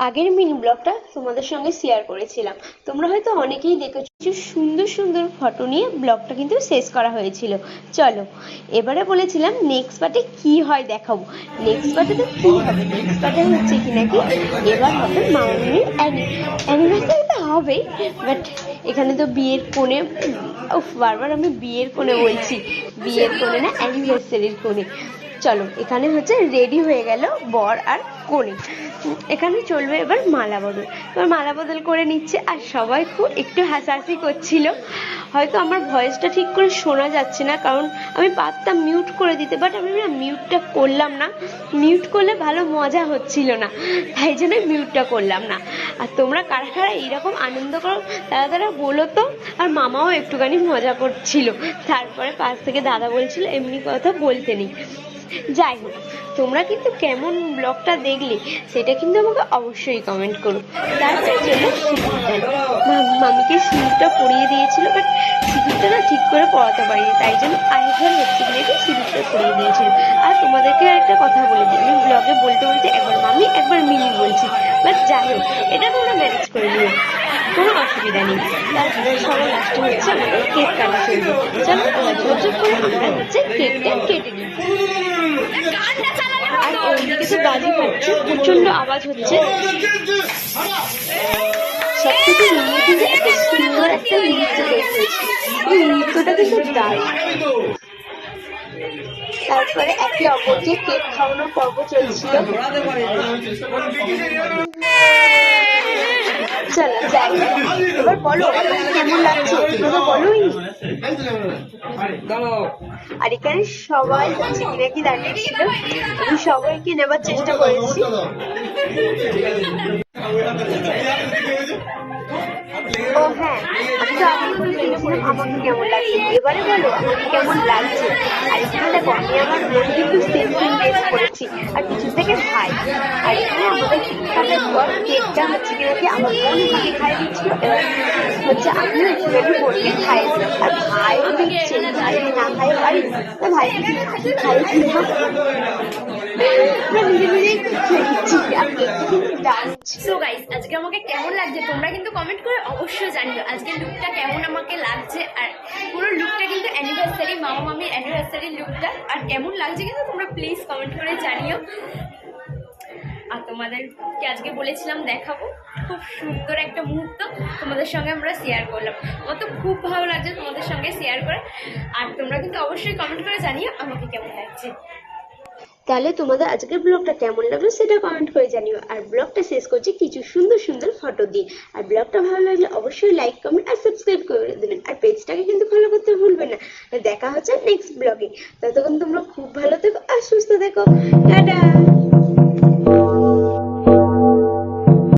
আগের মিনি ব্লগটা তোমাদের সঙ্গে শেয়ার করেছিলাম। তোমরা হয়তো অনেকেই দেখেছ সুন্দর সুন্দর ফটো নিয়ে ব্লগটা কিন্তু শেষ করা হয়েছিল। চলো, এবারে বলেছিলাম নেক্সট পার্টে কি হয় দেখাবো। নেক্সট পার্টে তো কি হবে? নেক্সট পার্টে হচ্ছে কি নাকি? এবার হবে মামনির অ্যানিভার্সারি তো হবেই বাট এখানে তো বিয়ের কোণে বারবার আমি বিয়ের কোণে বলছি। বিয়ের কোণে না অ্যানিভার্সারির কোণে। চলো, এখানে হচ্ছে রেডি হয়ে গেল বর আর কনে। এখানে চলবে এবার মালা বদল। এবার মালা বদল করে নিচ্ছে আর সবাই খুব একটু হাসাহাসি করছিল। হয়তো আমার ভয়েসটা ঠিক করে শোনা যাচ্ছে না, কারণ আমি পারতাম মিউট করে দিতে বাট আমি না মিউটটা করলাম না। মিউট করলে ভালো মজা হচ্ছিল না, তাই জন্য মিউটটা করলাম না। আর তোমরা কারা কারা এইরকম আনন্দ করো, তারা তারা বলো তো। আর মামাও একটুখানি মজা করছিল। তারপরে পাশ থেকে দাদা বলছিল, এমনি কথা বলতে নেই। যাই হোক, তোমরা কিন্তু কেমন ব্লগটা দেখলে, সেটা কিন্তু আমাকে অবশ্যই কমেন্ট করো। তারপরে চলে মামিকে সিঁদুরটা পরিয়ে দিয়েছিল বাট সিঁদুরটা না ঠিক করে পড়াতে পারিনি, তাই জন্য আরেকবার হচ্ছে কিনা কি সিঁদুরটা পরিয়ে দিয়েছিল। আর তোমাদেরকে একটা কথা বলে দিই, আমি ব্লগে বলতে বলতে একবার মামি, একবার মিনি বলছি। বাট যাই হোক, এটা তোমরা ম্যানেজ করে নিও, কোনো অসুবিধা নেই। তারপরে সবার লাস্টে হচ্ছে আমাদের কেক কাটা চলবে চলো করে আমরা হচ্ছে কেকটা কেটে নিই। বাজি ফাটছে প্রচণ্ড আওয়াজ হচ্ছে। সব থেকে সুন্দর একটা নৃত্য নৃত্যটা তারপরে একে অপরকে কেক খাওয়ানোর পর্ব চলছিল। চলো, যাই এবার বলো কেমন লাগছে? বলোই। আর এখানে সবাই হচ্ছে কিনা কি দাঁড়িয়ে ছিল। আমি সবাইকে নেবার চেষ্টা করেছি। ও হ্যাঁ আমি তো আগেই বলে দিয়েছিলাম আমাকে কেমন লাগছে। এবারে বলো আমাকে কেমন লাগছে। আর এখানে দেখো, আমি আমার বোন কিন্তু সেম সেম করেছি, আর কিছু থেকে খাই আর এখানে আমাদের কাটার পর কেকটা হচ্ছে কি নাকি আমার বোন খাই দিচ্ছিল। এবার হচ্ছে আমি একটুখানি বোনকে খাই আর ভাই না ভাই। সো গাইস আজকে আমাকে কেমন লাগছে তোমরা কিন্তু কমেন্ট করে অবশ্যই জানিও। আজকে লুকটা কেমন আমাকে লাগছে আর পুরো লুকটা কিন্তু অ্যানিভার্সারি মামা মামির অ্যানিভার্সারি লুকটা আর কেমন লাগছে কিন্তু তোমরা প্লিজ কমেন্ট করে জানিও। আর তোমাদেরকে আজকে বলেছিলাম দেখাবো। খুব সুন্দর একটা মুহূর্ত তোমাদের সঙ্গে আমরা শেয়ার করলাম। আমার তো খুব ভালো লাগছে তোমাদের সঙ্গে শেয়ার করে। আর তোমরা কিন্তু অবশ্যই কমেন্ট করে জানিও আমাকে কেমন লাগছে। তাহলে তোমাদের আজকের ব্লগটা কেমন লাগল সেটা কমেন্ট করে জানিও। আর ব্লগটা শেষ করছি কিছু সুন্দর সুন্দর ফটো দিয়ে। আর ব্লগটা ভালো লাগলে অবশ্যই লাইক কমেন্ট আর সাবস্ক্রাইব করে দেবেন। আর পেজটাকে কিন্তু ফলো করতে ভুলবেন না। দেখা হচ্ছে নেক্সট ব্লগে ততক্ষণ তোমরা খুব ভালো থেকো আর সুস্থ থেকো। টাটা!